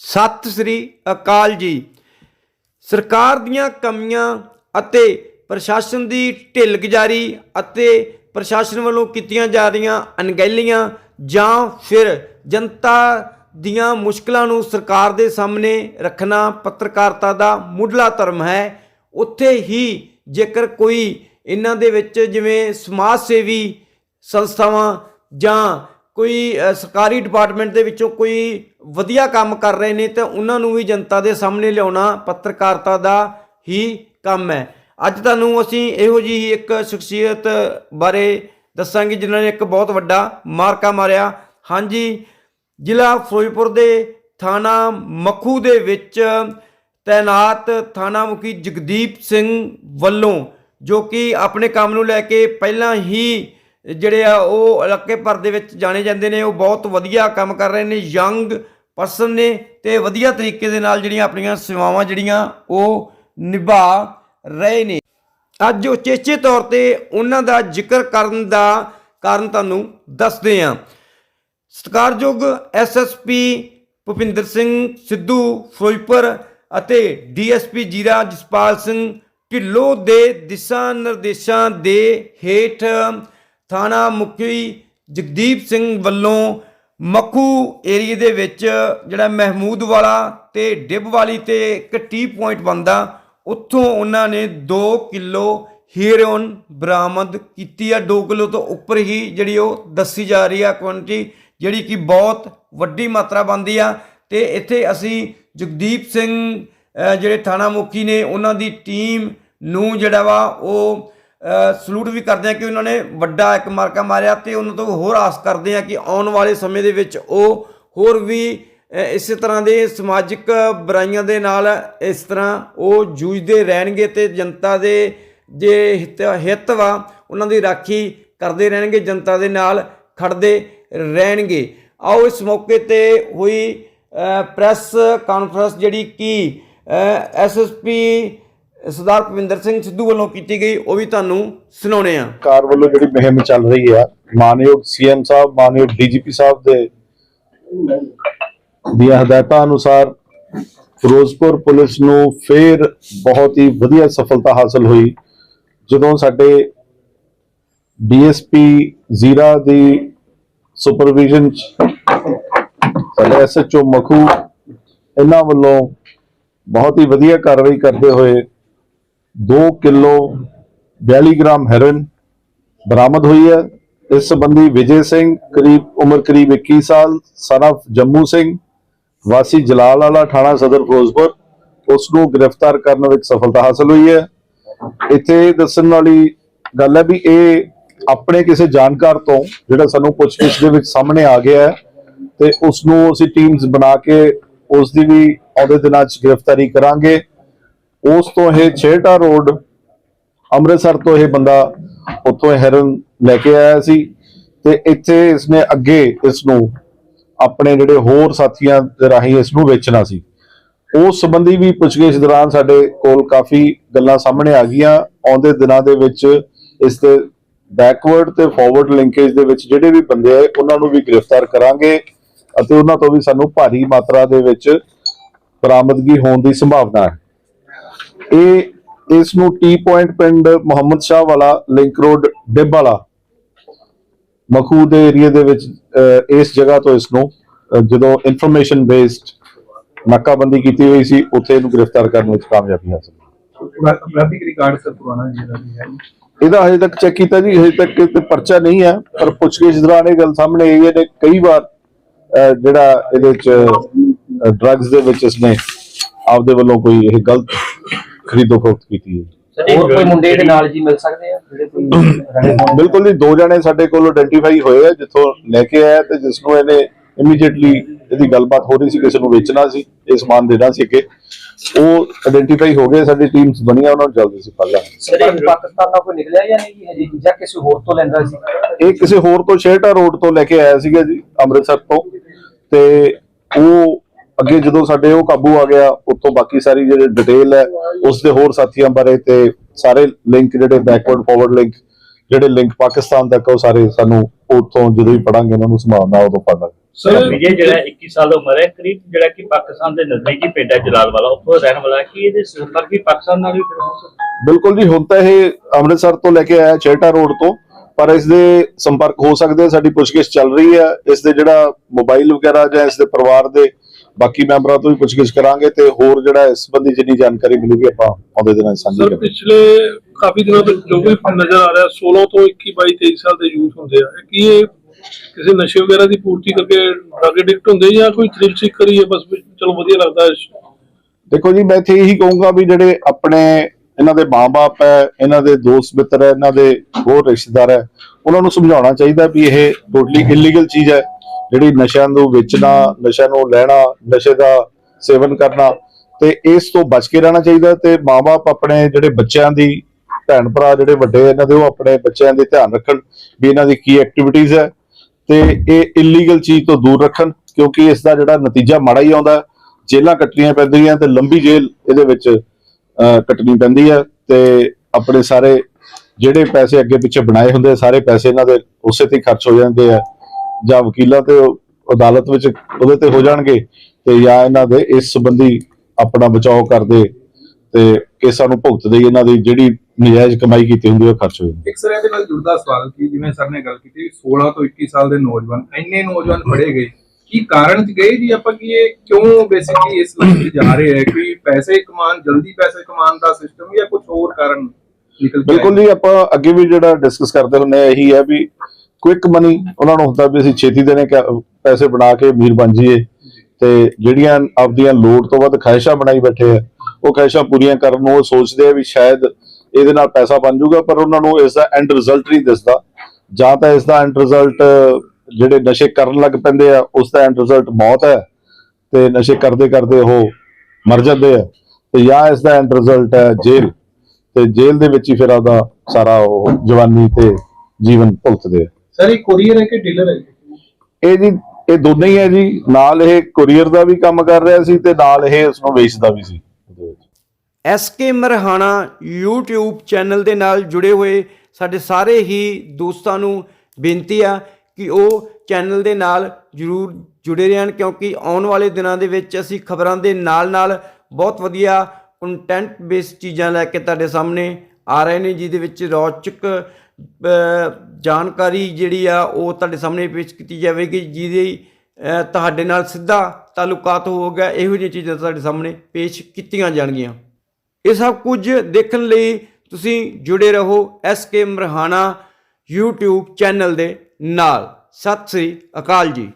ਸਤਿ ਸ੍ਰੀ ਅਕਾਲ ਜੀ। ਸਰਕਾਰ ਦੀਆਂ ਕਮੀਆਂ ਅਤੇ ਪ੍ਰਸ਼ਾਸਨ ਦੀ ਢਿੱਲਗੁਜ਼ਾਰੀ ਅਤੇ ਪ੍ਰਸ਼ਾਸਨ ਵੱਲੋਂ ਕੀਤੀਆਂ ਜਾ ਰਹੀਆਂ ਅਣਗਹਿਲੀਆਂ ਜਾਂ ਫਿਰ ਜਨਤਾ ਦੀਆਂ ਮੁਸ਼ਕਲਾਂ ਨੂੰ ਸਰਕਾਰ ਦੇ ਸਾਹਮਣੇ ਰੱਖਣਾ ਪੱਤਰਕਾਰਤਾ ਦਾ ਮੁੱਢਲਾ ਧਰਮ ਹੈ। ਉੱਥੇ ਹੀ ਜੇਕਰ ਕੋਈ ਇਹਨਾਂ ਦੇ ਵਿੱਚ ਜਿਵੇਂ ਸਮਾਜ ਸੇਵੀ ਸੰਸਥਾਵਾਂ ਜਾਂ ਕੋਈ ਸਰਕਾਰੀ ਡਿਪਾਰਟਮੈਂਟ ਦੇ ਵਿੱਚੋਂ ਕੋਈ ਵਧੀਆ ਕੰਮ ਕਰ ਰਹੇ ਨੇ ਤਾਂ ਉਹਨਾਂ ਨੂੰ ਵੀ ਜਨਤਾ ਦੇ ਸਾਹਮਣੇ ਲਿਆਉਣਾ ਪੱਤਰਕਾਰਤਾ ਦਾ ਹੀ ਕੰਮ ਹੈ। ਅੱਜ ਤੁਹਾਨੂੰ ਅਸੀਂ ਇਹੋ ਜਿਹੀ ਇੱਕ ਸ਼ਖਸੀਅਤ ਬਾਰੇ ਦੱਸਾਂਗੇ ਜਿਨ੍ਹਾਂ ਨੇ ਇੱਕ ਬਹੁਤ ਵੱਡਾ ਮਾਰਕਾ ਮਾਰਿਆ। ਹਾਂਜੀ, ਜ਼ਿਲ੍ਹਾ ਫਿਰੋਜ਼ਪੁਰ ਦੇ ਥਾਣਾ ਮੱਖੂ ਦੇ ਵਿੱਚ ਤੈਨਾਤ ਥਾਣਾ ਮੁਖੀ ਜਗਦੀਪ ਸਿੰਘ ਵੱਲੋਂ ਜੋ ਕਿ ਆਪਣੇ ਕੰਮ ਨੂੰ ਲੈ ਕੇ ਪਹਿਲਾਂ ਹੀ ਜਿਹੜੇ ਆ ਉਹ ਇਲਾਕੇ ਭਰ ਦੇ ਵਿੱਚ ਜਾਣੇ ਜਾਂਦੇ ਨੇ, ਉਹ ਬਹੁਤ ਵਧੀਆ ਕੰਮ ਕਰ ਰਹੇ ਨੇ। ਯੰਗ ਪਰਸਨ ਨੇ ਤੇ ਵਧੀਆ ਤਰੀਕੇ ਦੇ ਨਾਲ ਜਿਹੜੀਆਂ ਆਪਣੀਆਂ ਸੇਵਾਵਾਂ ਜਿਹੜੀਆਂ ਉਹ ਨਿਭਾ ਰਹੇ ਨੇ। ਅੱਜ ਉਚੇਚੇ ਤੌਰ ਤੇ ਉਹਨਾਂ ਦਾ ਜ਼ਿਕਰ ਕਰਨ ਦਾ ਕਾਰਨ ਤੁਹਾਨੂੰ ਦੱਸਦੇ ਹਾਂ। ਸਤਿਕਾਰਯੋਗ ਐਸਐਸਪੀ ਭੁਪਿੰਦਰ ਸਿੰਘ ਸਿੱਧੂ, ਫਿਰੋਜ਼ਪੁਰ ਅਤੇ ਡੀਐਸਪੀ ਜੀਰਾ ਜਸਪਾਲ ਸਿੰਘ ਢਿੱਲੋਂ ਦੇ ਦਿਸ਼ਾ ਨਿਰਦੇਸ਼ਾਂ ਦੇ ਹੇਠ ਥਾਣਾ ਮੁਖੀ ਜਗਦੀਪ ਸਿੰਘ ਵੱਲੋਂ ਮੱਖੂ ਏਰੀਏ ਦੇ ਵਿੱਚ ਜਿਹੜਾ ਮਹਿਮੂਦ ਵਾਲਾ ਤੇ ਡਿੱਬ ਵਾਲੀ ਤੇ ਇੱਕ ਟੀ ਪੁਆਇੰਟ ਬੰਦਾ ਉੱਥੋਂ ਉਹਨਾਂ ਨੇ 2 ਕਿਲੋ ਹੀਰੋਇਨ ਬਰਾਮਦ ਕੀਤੀ ਆ। 2 ਕਿਲੋ ਤੋਂ ਉੱਪਰ ਹੀ ਜਿਹੜੀ ਉਹ ਦੱਸੀ ਜਾ ਰਹੀ ਆ ਕੁਆਂਟੀਟੀ ਜਿਹੜੀ ਕਿ ਬਹੁਤ ਵੱਡੀ ਮਾਤਰਾ ਬੰਦੀ ਆ। ਤੇ ਇੱਥੇ ਅਸੀਂ ਜਗਦੀਪ ਸਿੰਘ ਜਿਹੜੇ ਥਾਣਾ ਮੁਖੀ ਨੇ, ਉਹਨਾਂ ਦੀ ਟੀਮ ਨੂੰ ਜਿਹੜਾ ਵਾ ਉਹ ਸਲੂਟ ਵੀ ਕਰਦੇ ਆ ਕਿ ਉਹਨਾਂ ਨੇ ਵੱਡਾ ਇੱਕ ਮਾਰਕਾ ਮਾਰਿਆ ਤੇ ਉਹਨਾਂ ਤੋਂ ਹੋਰ ਆਸ ਕਰਦੇ ਆ ਕਿ ਆਉਣ ਵਾਲੇ ਸਮੇਂ ਦੇ ਵਿੱਚ ਉਹ ਹੋਰ ਵੀ ਅ, ਇਸੇ ਤਰ੍ਹਾਂ ਦੇ ਸਮਾਜਿਕ ਬੁਰਾਈਆਂ ਦੇ ਨਾਲ ਇਸ ਤਰ੍ਹਾਂ ਉਹ ਜੂਝਦੇ ਰਹਿਣਗੇ ਤੇ ਜਨਤਾ ਦੇ ਜੇ ਹਿੱਤ ਹਿੱਤ ਵਾ ਉਹਨਾਂ ਦੀ ਰਾਖੀ ਕਰਦੇ ਰਹਿਣਗੇ ਜਨਤਾ ਦੇ ਨਾਲ ਖੜਦੇ ਰਹਿਣਗੇ। ਆਓ ਇਸ ਮੌਕੇ ਤੇ ਹੋਈ ਅ, ਪ੍ਰੈਸ ਕਾਨਫਰੰਸ ਜਿਹੜੀ ਕਿ ਐਸਐਸਪੀ ਸਰਦਾਰ ਭਵਿੰਦਰ ਸਿੰਘ ਸਿੱਧੂ ਵੱਲੋਂ ਕੀਤੀ ਗਈ, ਉਹ ਵੀ ਤੁਹਾਨੂੰ ਸੁਣਾਉਣੇ ਆ। ਸਰਕਾਰ ਵੱਲੋਂ ਜਿਹੜੀ ਮੁਹਿੰਮ ਚੱਲ ਰਹੀ ਹੈ ਮਾਨਯੋਗ ਸੀਐਮ ਸਾਹਿਬ, ਮਾਨਯੋਗ ਡੀਜੀਪੀ ਸਾਹਿਬ ਦੇ ਦੀਆਂ ਹਦਾਇਤਾਂ ਅਨੁਸਾਰ ਫਿਰੋਜ਼ਪੁਰ ਪੁਲਿਸ ਨੂੰ ਫੇਰ ਬਹੁਤ ਹੀ ਵਧੀਆ ਸਫਲਤਾ ਹਾਸਲ ਹੋਈ। ਜਦੋਂ ਸਾਡੇ ਡੀਐਸਪੀ ਜ਼ੀਰਾ ਦੀ ਸੁਪਰਵਿਜ਼ਨ ਚ ਸਾਡੇ ਐਸਐਚਓ ਮਖੂ ਇਹਨਾਂ ਵੱਲੋਂ ਬਹੁਤ ਹੀ ਵਧੀਆ ਕਾਰਵਾਈ ਕਰਦੇ ਹੋਏ 2 ਕਿਲੋ 42 ਗ੍ਰਾਮ ਹੈਰੋਇਨ ਬਰਾਮਦ ਹੋਈ ਹੈ। ਇਸ ਸੰਬੰਧੀ ਵਿਜੇ ਸਿੰਘ ਕਰੀਬ, ਉਮਰ ਕਰੀਬ 21 ਸਾਲ son of ਜੰਮੂ ਸਿੰਘ, ਵਾਸੀ ਜਲਾਲ ਵਾਲਾ ਥਾਣਾ ਸਦਰ ਫਿਰੋਜ਼ਪੁਰ, ਉਸ ਨੂੰ ਗ੍ਰਿਫਤਾਰ ਕਰਨ ਵਿੱਚ ਸਫਲਤਾ ਹਾਸਲ ਹੋਈ ਹੈ। ਇੱਥੇ ਦੱਸਣ ਵਾਲੀ ਗੱਲ ਹੈ ਵੀ ਇਹ ਆਪਣੇ ਕਿਸੇ ਜਾਣਕਾਰ ਤੋਂ ਜਿਹੜਾ ਸਾਨੂੰ ਪੁੱਛਗਿੱਛ ਦੇ ਵਿੱਚ ਸਾਹਮਣੇ ਆ ਗਿਆ ਹੈ ਤੇ ਉਸ ਨੂੰ ਅਸੀਂ ਟੀਮਸ ਬਣਾ ਕੇ ਉਸ ਦੀ ਵੀ ਆਉਂਦੇ ਦਿਨਾਂ 'ਚ ਗ੍ਰਿਫਤਾਰੀ ਕਰਾਂਗੇ। ਉਸ ਤੋਂ ਇਹ ਛੇਟਾ ਰੋਡ ਅੰਮ੍ਰਿਤਸਰ ਤੋਂ ਇਹ ਬੰਦਾ ਉੱਥੋਂ ਹੈਰਨ ਲੈ ਕੇ ਆਇਆ ਸੀ ਤੇ ਇੱਥੇ ਇਸਨੇ ਅੱਗੇ ਇਸ ਨੂੰ ਆਪਣੇ ਜਿਹੜੇ ਹੋਰ ਸਾਥੀਆਂ ਦੇ ਰਾਹੀਂ ਇਸ ਨੂੰ ਵੇਚਣਾ ਸੀ। ਉਸ ਸੰਬੰਧੀ ਵੀ ਪੁੱਛਗਿੱਛ ਦੌਰਾਨ ਸਾਡੇ ਕੋਲ ਕਾਫੀ ਗੱਲਾਂ ਸਾਹਮਣੇ ਆ ਗਈਆਂ। ਆਉਂਦੇ ਦਿਨਾਂ ਦੇ ਵਿੱਚ ਇਸ ਦੇ ਬੈਕਵਰਡ ਤੇ ਫਾਰਵਰਡ ਲਿੰਕੇਜ ਦੇ ਵਿੱਚ ਜਿਹੜੇ ਵੀ ਬੰਦੇ ਆਏ, ਉਹਨਾਂ ਨੂੰ ਵੀ ਗ੍ਰਿਫਤਾਰ ਕਰਾਂਗੇ ਅਤੇ ਉਹਨਾਂ ਤੋਂ ਵੀ ਸਾਨੂੰ ਭਾਰੀ ਮਾਤਰਾ ਦੇ ਵਿੱਚ ਬਰਾਮਦਗੀ ਹੋਣ ਦੀ ਸੰਭਾਵਨਾ ਹੈ। ਇਹ ਇਸ ਨੂੰ ਟੀ ਪੁਆਇੰਟ ਪਿੰਡ ਮੁਹੰਮਦ ਸ਼ਾਹ ਵਾਲਾ ਲਿੰਕ ਰੋਡ ਡਿੱਬ ਵਾਲਾ ਮਖੂ ਦੇ ਏਰੀਆ ਦੇ ਵਿੱਚ ਇਸ ਜਗ੍ਹਾ ਤੋਂ ਇਸ ਨੂੰ ਜਦੋਂ ਇਨਫੋਰਮੇਸ਼ਨ ਬੇਸਡ ਨਾਕਾਬੰਦੀ ਕੀਤੀ ਹੋਈ ਸੀ ਉੱਥੇ ਇਹਨੂੰ ਗ੍ਰਿਫਤਾਰ ਕਰਨ ਵਿੱਚ ਕਾਮਯਾਬੀ ਹਾਸਲ ਹੋਈ। ਅਪਰਾਧਿਕ ਰਿਕਾਰਡ ਸਰ ਪੁਰਾਣਾ ਜਿਹੜਾ ਵੀ ਹੈ ਇਹਦਾ ਹਜੇ ਤੱਕ ਚੈੱਕ ਕੀਤਾ ਜੀ ਹਜੇ ਤੱਕ ਤੇ ਪਰਚਾ ਨਹੀਂ ਹੈ ਪਰ ਪੁੱਛਗਿੱਛ ਦੌਰਾਨ ਇਹ ਗੱਲ ਸਾਹਮਣੇ ਆਈ ਹੈ ਨੇ ਕਈ ਵਾਰ ਜਿਹੜਾ ਇਹਦੇ ਵਿੱਚ ਡਰੱਗਸ ਦੇ ਵਿੱਚ ਇਸਨੇ ਆਪਦੇ ਵੱਲੋਂ ਕੋਈ ਇਹ ਗਲਤ ਖਰੀਦੋ ਫਰੋਖਤ ਕੀਤੀ ਹੈ। ਹੋਰ ਕੋਈ ਮੁੰਡੇ ਦੇ ਨਾਲ ਜੀ ਮਿਲ ਸਕਦੇ ਆ? ਜਿਹੜੇ ਕੋਈ ਬਿਲਕੁਲ ਜੀ ਦੋ ਜਣੇ ਸਾਡੇ ਕੋਲ ਆਇਡੈਂਟੀਫਾਈ ਹੋਏ ਆ ਜਿੱਥੋਂ ਲੈ ਕੇ ਆਇਆ ਤੇ ਜਿਸ ਨੂੰ ਇਹਨੇ ਇਮੀਡੀਏਟਲੀ ਇਹਦੀ ਗੱਲਬਾਤ ਹੋ ਰਹੀ ਸੀ ਕਿਸੇ ਨੂੰ ਵੇਚਣਾ ਸੀ ਇਹ ਸਮਾਨ ਦੇਣਾ ਸੀ ਕਿ ਉਹ ਆਇਡੈਂਟੀਫਾਈ ਹੋ ਗਏ ਸਾਡੀ ਟੀਮਸ ਬਣੀਆਂ ਉਹਨਾਂ ਨੂੰ ਜਲਦੀ ਸੀ ਫੜ ਲਾਂਗੇ। ਸਰ ਇਹ ਪਾਕਿਸਤਾਨ ਦਾ ਕੋਈ ਨਿਕਲਿਆ ਜਾਂ ਨਹੀਂ ਜੀ ਹਜੇ? ਜਾਂ ਕਿਸੇ ਹੋਰ ਤੋਂ ਲੈਂਦਾ ਸੀ? ਇਹ ਕਿਸੇ ਹੋਰ ਤੋਂ ਸ਼ੇਰਟਾ ਰੋਡ ਤੋਂ ਲੈ ਕੇ ਆਇਆ ਸੀਗਾ ਜੀ ਅੰਮ੍ਰਿਤਸਰ ਤੋਂ। ਤੇ ਉਹ ਅੱਗੇ ਜਦੋਂ ਸਾਡੇ ਉਹ ਕਾਬੂ ਆ ਗਿਆ ਉੱਥੋਂ ਬਾਕੀ ਸਾਰੀ ਜਿਹੜੀ ਡਿਟੇਲ ਹੈ ਉਸ ਦੇ ਹੋਰ ਸਾਥੀਆਂ ਬਾਰੇ ਤੇ ਸਾਰੇ ਲਿੰਕ ਜਿਹੜੇ ਬੈਕਵਰਡ ਫਾਰਵਰਡ ਲਿੰਕ ਜਿਹੜੇ ਲਿੰਕ ਪਾਕਿਸਤਾਨ ਤੱਕ ਉਹ ਸਾਰੇ ਸਾਨੂੰ ਉੱਥੋਂ ਜਦੋਂ ਵੀ ਪੜਾਂਗੇ ਉਹਨਾਂ ਨੂੰ ਸੰਭਾਲਣਾ ਉਦੋਂ ਪੜਾਂਗੇ ਸਰ ਵਿਜੇ ਜਿਹੜਾ 21 ਸਾਲ ਦੀ ਉਮਰ ਹੈ ਕਰੀਬ ਜਿਹੜਾ ਕਿ ਪਾਕਿਸਤਾਨ ਦੇ ਨਜ਼ਦੀਕੀ ਪਿੰਡ ਹੈ ਜਲਾਲਵਾਲਾ ਉੱਥੋਂ ਦਾ ਰਹਿਣ ਵਾਲਾ ਹੈ ਕਿ ਇਹਦੇ ਸੰਪਰਕ ਵੀ ਪਾਕਿਸਤਾਨ ਨਾਲ ਵੀ ਹੋ ਬਿਲਕੁਲ ਜੀ ਹੁਣ ਤਾਂ ਇਹ ਅੰਮ੍ਰਿਤਸਰ ਤੋਂ ਲੈ ਕੇ ਆਇਆ ਛੇਟਾ ਰੋਡ ਤੋਂ ਪਰ ਇਸ ਦੇ ਸੰਪਰਕ ਹੋ ਸਕਦੇ ਆ, ਸਾਡੀ ਪੁੱਛਗਿੱਛ ਚੱਲ ਰਹੀ ਹੈ ਇਸ ਦੇ ਜਿਹੜਾ ਮੋਬਾਈਲ ਵਗੈਰਾ ਜਾਂ ਇਸ ਦੇ ਪਰਿਵਾਰ ਦੇ ਬਾਕੀ ਮੈਂਬਰਾਂ ਤੋਂ ਵੀ ਪੁੱਛਗਿੱਛ ਕਰਾਂਗੇ ਤੇ ਹੋਰ ਜਿਹੜਾ ਇਸ ਸੰਬੰਧੀ ਜਿੰਨੀ ਜਾਣਕਾਰੀ ਮਿਲੂਗੀ ਆਪਾਂ ਆਉਂਦੇ ਦਿਨਾਂ ਸਾਂਝੀ ਕਰਾਂਗੇ। ਪਿਛਲੇ ਕਾਫੀ ਦਿਨਾਂ ਤੋਂ ਜੋ ਵੀ ਨਜ਼ਰ ਆ ਰਿਹਾ 16 ਤੋਂ 21 22 23 ਸਾਲ ਦੇ ਯੂਥ ਹੁੰਦੇ ਆ ਕੀ ਇਹ ਕਿਸੇ ਨਸ਼ੇ ਵਗੈਰਾ ਦੀ ਪੂਰਤੀ ਕਰਕੇ ਡਰਗ ਐਡਿਕਟ ਹੁੰਦੇ ਜਾਂ ਕੋਈ ਥ੍ਰਿਲ ਸੀਕ ਕਰੀਏ ਬਸ ਚਲੋ ਵਧੀਆ ਲੱਗਦਾ ਹੈ ਦੇਖੋ ਜੀ ਮੈਂ ਇੱਥੇ ਇਹੀ ਕਹੂੰਗਾ ਵੀ ਜਿਹੜੇ ਆਪਣੇ ਇਹਨਾਂ ਦੇ ਮਾਪੇ ਹੈ ਇਹਨਾਂ ਦੇ ਦੋਸਤ ਮਿੱਤਰ ਹੈ ਇਹਨਾਂ ਦੇ ਹੋਰ ਰਿਸ਼ਤੇਦਾਰ ਹੈ ਉਹਨਾਂ ਨੂੰ ਸਮਝਾਉਣਾ ਚਾਹੀਦਾ ਵੀ ਇਹ ਟੋਟਲੀ ਇਲੀਗਲ ਚੀਜ਼ ਹੈ। ਜਿਹੜੀ ਨਸ਼ਿਆਂ ਨੂੰ ਵੇਚਣਾ, ਨਸ਼ਿਆਂ ਨੂੰ ਲੈਣਾ, ਨਸ਼ੇ ਦਾ ਸੇਵਨ ਕਰਨਾ, ਤੇ ਇਸ ਤੋਂ ਬਚ ਕੇ ਰਹਿਣਾ ਚਾਹੀਦਾ ਤੇ ਮਾਪੇ ਆਪਣੇ ਜਿਹੜੇ ਬੱਚਿਆਂ ਦੀ ਭੈਣ ਭਰਾ ਜਿਹੜੇ ਵੱਡੇ ਇਹਨਾਂ ਦੇ ਉਹ ਆਪਣੇ ਬੱਚਿਆਂ ਦੇ ਧਿਆਨ ਰੱਖਣ ਵੀ ਇਹਨਾਂ ਦੀ ਕੀ ਐਕਟੀਵਿਟੀਜ਼ ਹੈ ਤੇ ਇਹ ਇਲੀਗਲ ਚੀਜ਼ ਤੋਂ ਦੂਰ ਰੱਖਣ, ਕਿਉਂਕਿ ਇਸ ਦਾ ਜਿਹੜਾ ਨਤੀਜਾ ਮਾੜਾ ਹੀ ਆਉਂਦਾ ਹੈ। ਜੇਲਾਂ ਕੱਟਣੀਆਂ ਪੈਂਦੀਆਂ ਤੇ ਲੰਬੀ ਜੇਲ੍ਹ ਇਹਦੇ ਵਿੱਚ ਕੱਟਣੀ ਪੈਂਦੀ ਹੈ ਤੇ ਆਪਣੇ ਸਾਰੇ ਜਿਹੜੇ ਪੈਸੇ ਅੱਗੇ ਪਿੱਛੇ ਬਣਾਏ ਹੁੰਦੇ ਸਾਰੇ ਪੈਸੇ ਇਹਨਾਂ ਦੇ ਉਸੇ ਤੇ ਹੀ ਖਰਚ ਹੋ ਜਾਂਦੇ ਆ ਜਾਂ ਵਕੀਲਾਂ ਤੇ ਅਦਾਲਤ ਵਿੱਚ ਉਹਦੇ ਤੇ ਹੋ ਜਾਣਗੇ ਤੇ ਜਾਂ ਇਹਨਾਂ ਦੇ ਇਸ ਸੰਬੰਧੀ ਆਪਣਾ ਬਚਾਓ ਕਰਦੇ ਤੇ ਕੇਸਾਂ ਨੂੰ ਭੁਗਤਦੇ ਹੀ ਇਹਨਾਂ ਦੀ ਜਿਹੜੀ ਨਜਾਇਜ਼ ਕਮਾਈ ਕੀਤੀ ਹੁੰਦੀ ਉਹ ਖਰਚ ਹੋ ਜਾਂਦੀ। ਇੱਕ ਸਰ ਇਹਦੇ ਨਾਲ ਜੁੜਦਾ ਸਵਾਲ ਕਿ ਜਿਵੇਂ ਸਰ ਨੇ ਗੱਲ ਕੀਤੀ 16 ਤੋਂ 21 ਸਾਲ ਦੇ ਨੌਜਵਾਨ ਇੰਨੇ ਨੌਜਵਾਨ ਫੜੇ ਗਏ। ਕੀ ਕਾਰਨ ਚ ਗਏ ਜੀ ਆਪਾਂ ਕਿ ਇਹ ਕਿਉਂ ਬੇਸਿਕਲੀ ਇਸ ਲਾਈਨ ਜਾ ਰਹੇ ਹੈ? ਕੋਈ ਪੈਸੇ ਕਮਾਉਣ ਜਲਦੀ ਪੈਸੇ ਕਮਾਉਣ ਦਾ ਸਿਸਟਮ ਜਾਂ ਕੁਝ ਹੋਰ ਕਾਰਨ ਕੇ ਬਿਲਕੁਲ ਜੀ ਆਪਾਂ ਅੱਗੇ ਵੀ ਜਿਹੜਾ ਡਿਸਕਸ ਕਰਦੇ ਹੁੰਦੇ ਆ ਇਹੀ ਹੈ ਵੀ ਕੁਇਕ ਮਨੀ ਉਹਨਾਂ ਨੂੰ ਹੁੰਦਾ ਵੀ ਅਸੀਂ ਛੇਤੀ ਦੇਣੇ ਪੈਸੇ ਬਣਾ ਕੇ ਅਮੀਰ ਬਣ ਜਾਈਏ। ਤੇ ਜਿਹੜੀਆਂ ਆਪਦੀਆਂ ਲੋੜ ਤੋਂ ਵੱਧ ਖਾਹਿਸ਼ਾਂ ਬਣਾਈ ਬੈਠੇ ਆ, ਉਹ ਖਾਹਿਸ਼ਾਂ ਪੂਰੀਆਂ ਕਰਨ ਨੂੰ ਉਹ ਸੋਚਦੇ ਆ ਵੀ ਸ਼ਾਇਦ ਇਹਦੇ ਨਾਲ ਪੈਸਾ ਬਣ ਜਾਊਗਾ, ਪਰ ਉਹਨਾਂ ਨੂੰ ਇਸ ਦਾ ਐਂਡ ਰਿਜ਼ਲਟ ਨਹੀਂ ਦਿਸਦਾ। ਜਾਂ ਤਾਂ ਇਸ ਦਾ ਐਂਡ ਰਿਜ਼ਲਟ ਜਿਹੜੇ ਨਸ਼ੇ ਕਰਨ ਲੱਗ ਪੈਂਦੇ ਆ, ਉਸ ਦਾ ਐਂਡ ਰਿਜ਼ਲਟ ਮੌਤ ਹੈ, ਤੇ ਨਸ਼ੇ ਕਰਦੇ ਕਰਦੇ ਉਹ ਮਰ ਜਾਂਦੇ ਆ, ਤੇ ਜਾਂ ਇਸ ਦਾ ਐਂਡ ਰਿਜ਼ਲਟ ਹੈ ਜੇਲ੍ਹ। ਤੇ ਜੇਲ੍ਹ ਦੇ ਵਿੱਚ ਹੀ ਫਿਰ ਆਪਦਾ ਸਾਰਾ ਉਹ ਜਵਾਨੀ ਤੇ ਜੀਵਨ ਭੁਗਤਦੇ ਆ। ਸਰ ਇਹ ਕੋਰੀਅਰ ਹੈ ਕਿ ਡੀਲਰ ਹੈ ਇਹ ਜੀ ਇਹ ਦੋਨੇ ਹੀ ਹੈ ਜੀ। ਨਾਲ ਇਹ ਕੁਰੀਅਰ ਦਾ ਵੀ ਕੰਮ ਕਰ ਰਿਹਾ ਸੀ ਤੇ ਨਾਲ ਇਹ ਉਸ ਨੂੰ ਵੇਚਦਾ ਵੀ ਸੀ। ਵਿੱਚ। ਐਸਕੇ ਮਰਹਾਣਾ YouTube ਚੈਨਲ ਦੇ ਨਾਲ ਜੁੜੇ ਹੋਏ ਸਾਡੇ ਸਾਰੇ ਹੀ ਦੋਸਤਾਂ ਨੂੰ ਬੇਨਤੀ ਆ ਕਿ ਉਹ ਚੈਨਲ ਦੇ ਨਾਲ ਜਰੂਰ ਜੁੜੇ ਰਹਿਣ ਕਿਉਂਕਿ ਆਉਣ ਵਾਲੇ ਦਿਨਾਂ ਦੇ ਵਿੱਚ ਅਸੀਂ ਖਬਰਾਂ ਦੇ ਨਾਲ-ਨਾਲ ਬਹੁਤ ਵਧੀਆ ਕੰਟੈਂਟ ਬੇਸ ਚੀਜ਼ਾਂ ਲੈ ਕੇ ਤੁਹਾਡੇ ਸਾਹਮਣੇ ਆ ਰਹੇ ਨੇ ਜਿਹਦੇ ਵਿੱਚ ਰੌਚਕ ਜਾਣਕਾਰੀ ਜਿਹੜੀ ਆ, ਉਹ ਤੁਹਾਡੇ ਸਾਹਮਣੇ ਪੇਸ਼ ਕੀਤੀ ਜਾਵੇਗੀ, ਜਿਹਦੀ ਤੁਹਾਡੇ ਨਾਲ ਸਿੱਧਾ ਤਾਲੁਕਾਤ ਹੋਊਗਾ ਇਹੋ ਜਿਹੀਆਂ ਚੀਜ਼ਾਂ ਤੁਹਾਡੇ ਸਾਹਮਣੇ ਪੇਸ਼ ਕੀਤੀਆਂ ਜਾਣਗੀਆਂ। ਇਹ ਸਭ ਕੁਝ ਦੇਖਣ ਲਈ ਤੁਸੀਂ ਜੁੜੇ ਰਹੋ S K Marhana YouTube channel ਦੇ ਨਾਲ। ਸਤਿ ਸ੍ਰੀ ਅਕਾਲ ਜੀ।